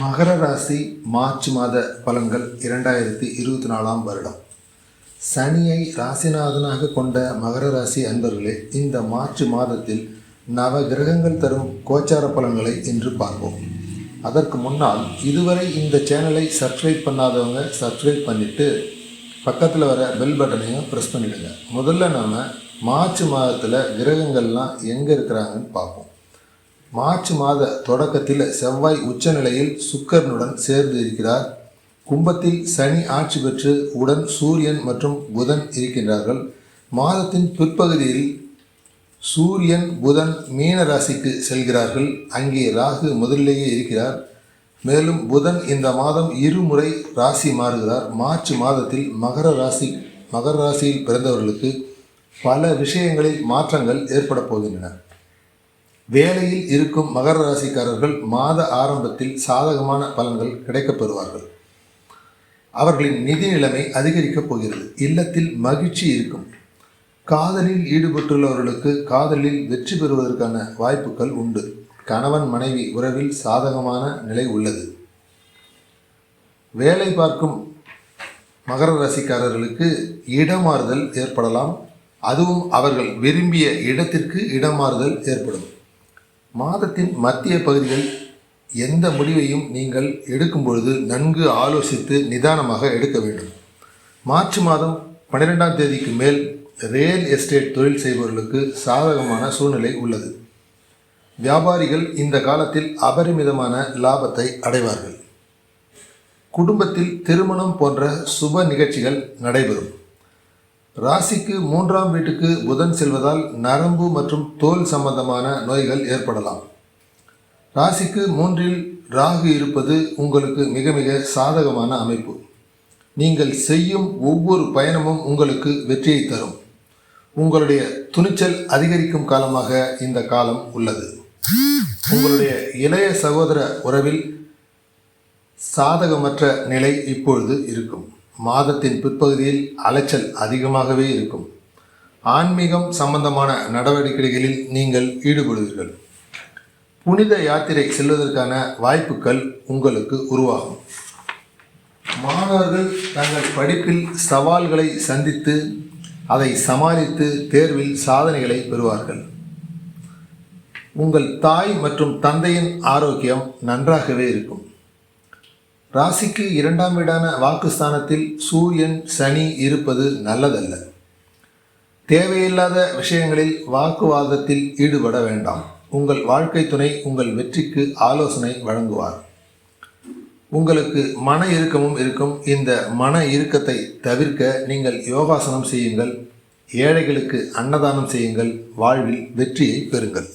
மகர ராசி மார்ச் மாத பலன்கள் இரண்டாயிரத்தி இருபத்தி நாலாம் வருடம். சனியை ராசிநாதனாக கொண்ட மகர ராசி அன்பர்களே இந்த மார்ச் மாதத்தில் நவ கிரகங்கள் தரும் கோச்சார பலன்களை இன்று பார்ப்போம். அதற்கு முன்னால் இதுவரை இந்த சேனலை சப்ஸ்கிரைப் பண்ணாதவங்க சப்ஸ்கிரைப் பண்ணிவிட்டு பக்கத்தில் வர பெல் பட்டனையும் ப்ரெஸ் பண்ணிவிடுங்க முதல்ல நாம் மார்ச் மாதத்தில் கிரகங்கள்லாம் எங்கே இருக்கிறாங்கன்னு பார்ப்போம். மார்ச் மாத தொடக்கத்தில் செவ்வாய் உச்சநிலையில் சுக்கரனுடன் சேர்ந்து இருக்கிறார். கும்பத்தில் சனி ஆட்சி பெற்று உடன் சூரியன் மற்றும் புதன் இருக்கின்றார்கள். மாதத்தின் பிற்பகுதியில் சூரியன் புதன் மீன ராசிக்கு செல்கிறார்கள். அங்கே ராகு முதலிலேயே இருக்கிறார். மேலும் புதன் இந்த மாதம் இருமுறை ராசி மாறுகிறார். மார்ச் மாதத்தில் மகர ராசி மகர ராசியில் பிறந்தவர்களுக்கு பல விஷயங்களில் மாற்றங்கள் ஏற்பட போகின்றன. வேலையில் இருக்கும் மகர ராசிக்காரர்கள் மாத ஆரம்பத்தில் சாதகமான பலன்கள் கிடைக்கப் பெறுவார்கள் அவர்களின் நிதி நிலைமை அதிகரிக்கப் போகிறது. இல்லத்தில் மகிழ்ச்சி இருக்கும். காதலில் ஈடுபட்டுள்ளவர்களுக்கு காதலில் வெற்றி பெறுவதற்கான வாய்ப்புகள் உண்டு. கணவன் மனைவி உறவில் சாதகமான நிலை உள்ளது. வேலை பார்க்கும் மகர ராசிக்காரர்களுக்கு இடமாறுதல் ஏற்படலாம். அதுவும் அவர்கள் விரும்பிய இடத்திற்கு இடமாறுதல் ஏற்படும். மாதத்தின் மத்திய பகுதியில் எந்த முடிவையும் நீங்கள் எடுக்கும் பொழுது நன்கு ஆலோசித்து நிதானமாக எடுக்க வேண்டும். மார்ச் மாதம் பன்னிரெண்டாம் தேதிக்கு மேல் ரியல் எஸ்டேட் தொழில் செய்பவர்களுக்கு சாதகமான சூழ்நிலை உள்ளது. வியாபாரிகள் இந்த காலத்தில் அபரிமிதமான லாபத்தை அடைவார்கள். குடும்பத்தில் திருமணம் போன்ற சுப நிகழ்ச்சிகள் நடைபெறும். ராசிக்கு மூன்றாம் வீட்டுக்கு புதன் செல்வதால் நரம்பு மற்றும் தோல் சம்பந்தமான நோய்கள் ஏற்படலாம். ராசிக்கு மூன்றில் ராகு இருப்பது உங்களுக்கு மிக மிக சாதகமான அமைப்பு. நீங்கள் செய்யும் ஒவ்வொரு பயணமும் உங்களுக்கு வெற்றியை தரும். உங்களுடைய துணிச்சல் அதிகரிக்கும் காலமாக இந்த காலம் உள்ளது. உங்களுடைய இளைய சகோதர உறவில் சாதகமற்ற நிலை இப்பொழுது இருக்கும். மாதத்தின் பிற்பகுதியில் அலைச்சல் அதிகமாகவே இருக்கும். ஆன்மீகம் சம்பந்தமான நடவடிக்கைகளில் நீங்கள் ஈடுபடுவீர்கள். புனித யாத்திரை செல்வதற்கான வாய்ப்புகள் உங்களுக்கு உருவாகும். மாணவர்கள் தங்கள் படிப்பில் சவால்களை சந்தித்து அதை சமாளித்து தேர்வில் சாதனைகளை பெறுவார்கள். உங்கள் தாய் மற்றும் தந்தையின் ஆரோக்கியம் நன்றாகவே இருக்கும். ராசிக்கு இரண்டாம் வீடான வாக்குஸ்தானத்தில் சூரியன் சனி இருப்பது நல்லதல்ல. தேவையில்லாத விஷயங்களில் வாக்குவாதத்தில் ஈடுபட வேண்டாம். உங்கள் வாழ்க்கை துணை உங்கள் வெற்றிக்கு ஆலோசனை வழங்குவார். உங்களுக்கு மன இறுக்கமும் இருக்கும். இந்த மன இறுக்கத்தை தவிர்க்க நீங்கள் யோகாசனம் செய்யுங்கள். ஏழைகளுக்கு அன்னதானம் செய்யுங்கள். வாழ்வில் வெற்றியை பெறுங்கள்.